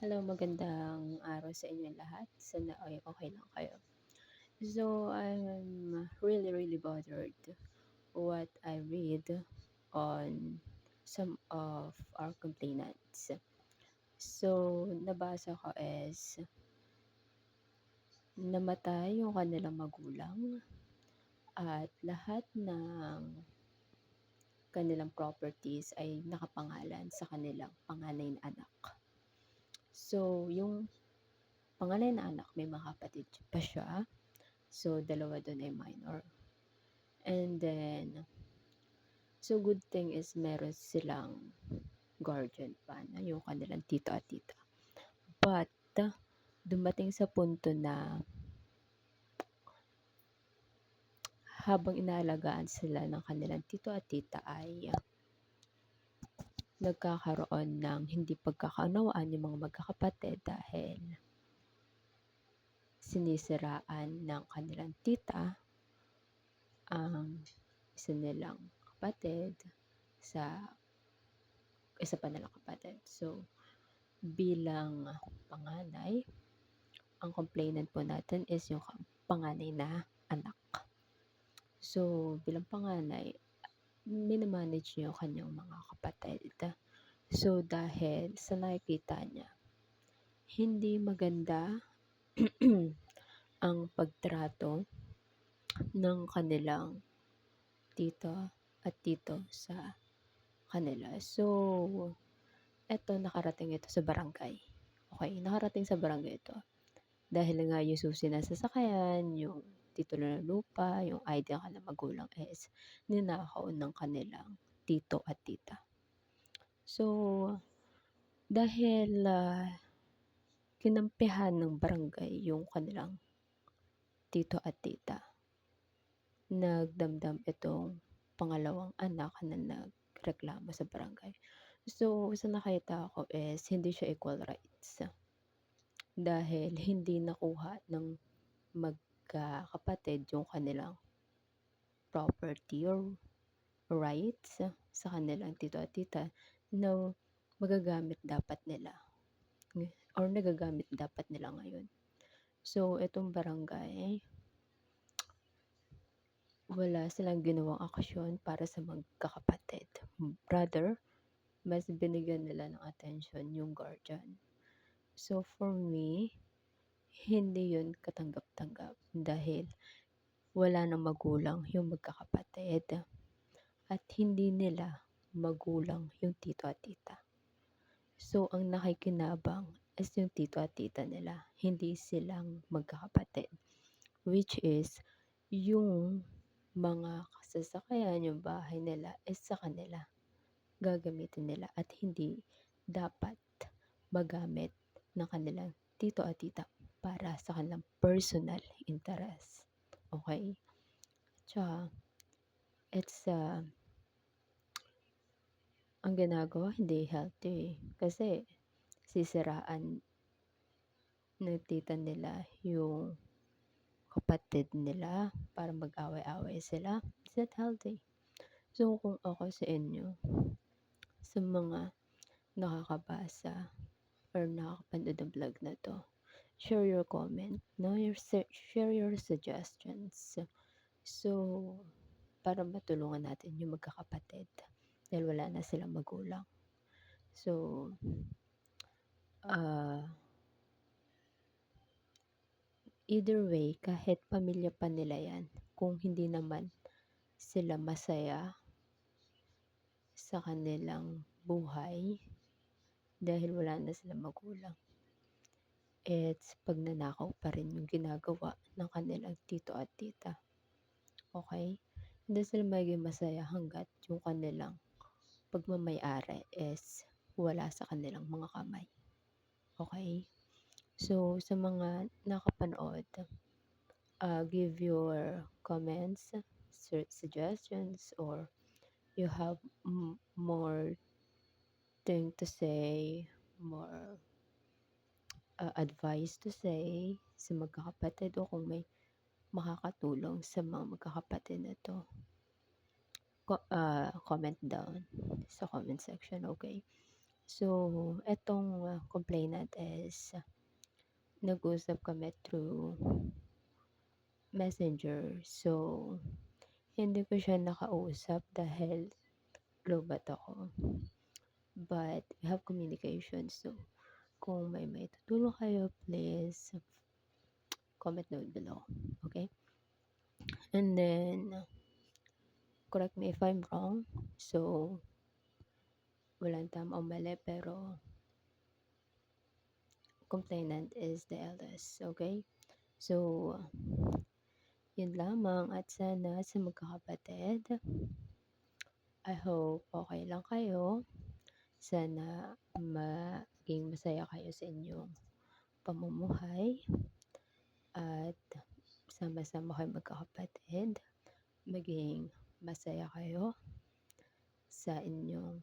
Hello, magandang araw sa inyong lahat. Sana ay okay lang kayo. So, I'm really, really bothered what I read on some of our complainants. So, nabasa ko is namatay yung kanilang magulang at lahat ng kanilang properties ay nakapangalan sa kanilang panganay na anak. So, yung panganay na anak, may mga kapatid pa siya. So, dalawa doon ay minor. And then, so good thing is meron silang guardian pa na yung kanilang tito at tita. But, dumating sa punto na habang inaalagaan sila ng kanilang tito at tita ay nagkakaroon ng hindi pagkakaunawaan yung mga magkakapatid dahil sinisiraan ng kanilang tita ang isa nilang kapatid sa isa pa nilang kapatid. So, bilang panganay, ang complainant po natin is yung panganay na anak. So, bilang panganay, minamanage yung kanyang mga kapatid. So, dahil sa nakikita niya, hindi maganda ang pagtrato ng kanilang tito at tito sa kanila. So, eto nakarating ito sa barangay. Okay, nakarating sa barangay ito. Dahil nga yung susi na sasakayan, yung titulo ng lupa, yung ID ng kanilang magulang is ninakaw ng kanilang tito at tita. So, dahil uh, kinampihan ng barangay yung kanilang tito at tita, nagdamdam itong pangalawang anak na nagreklamo sa barangay. So, sa nakita ko is hindi siya equal rights. Dahil hindi nakuha ng magkakapatid yung kanilang property or rights sa kanilang tito at tita na magagamit dapat nila or nagagamit dapat nila ngayon. So, itong barangay, wala silang ginawang aksyon para sa magkakapatid. Rather, mas binigyan nila ng attention yung guardian. So, for me, hindi yun katanggap-tanggap dahil wala nang magulang yung magkakapatid at hindi nila magulang yung tito at tita. So, ang nakikinabang is yung tito at tita nila, hindi silang magkakapatid. Which is, yung mga kasasakayan, yung bahay nila is sa kanila. Gagamitin nila at hindi dapat magamit ng kanilang tito at tita para sa kanilang personal interest. Okay? Tsaka, it's uh, ang ginagawa hindi healthy kasi sisiraan ng tita nila yung kapatid nila para mag-away-away sila. Is that healthy? So, kung ako sa inyo, sa mga nakakabasa or nakakapanood ng vlog na to, share your comment, no? Your, share your suggestions. So, para matulungan natin yung magkakapatid dahil wala na silang magulang. So, uh, either way, kahit pamilya pa nila yan, kung hindi naman sila masaya sa kanilang buhay dahil wala na silang magulang. It's pagnanakaw pa rin yung ginagawa ng kanilang tito at tita. Okay? Hindi sila magiging masaya hanggat yung kanilang pagmamayari is wala sa kanilang mga kamay. Okay? So, sa mga nakapanood, uh, give your comments, suggestions, or you have more thing to say, more uh, advice to say sa magkakapatid o kung may makakatulong sa mga magkakapatid na to uh, comment down sa comment section, okay? So, etong, ah, complainant is nag-usap kami through Messenger. So, hindi ko siya nakausap dahil lowbat ako. But we have communication. So, kung may maitutulong kayo, please comment down below. Okay? And then, correct me if I'm wrong. So, walang tama o mali, pero complainant is the eldest. Okay? So, yun lamang at sana sa magkakapatid, I hope okay lang kayo. Sana maging masaya kayo sa inyong pamumuhay at sama-sama kayo magkakapatid. Maging masaya kayo sa inyong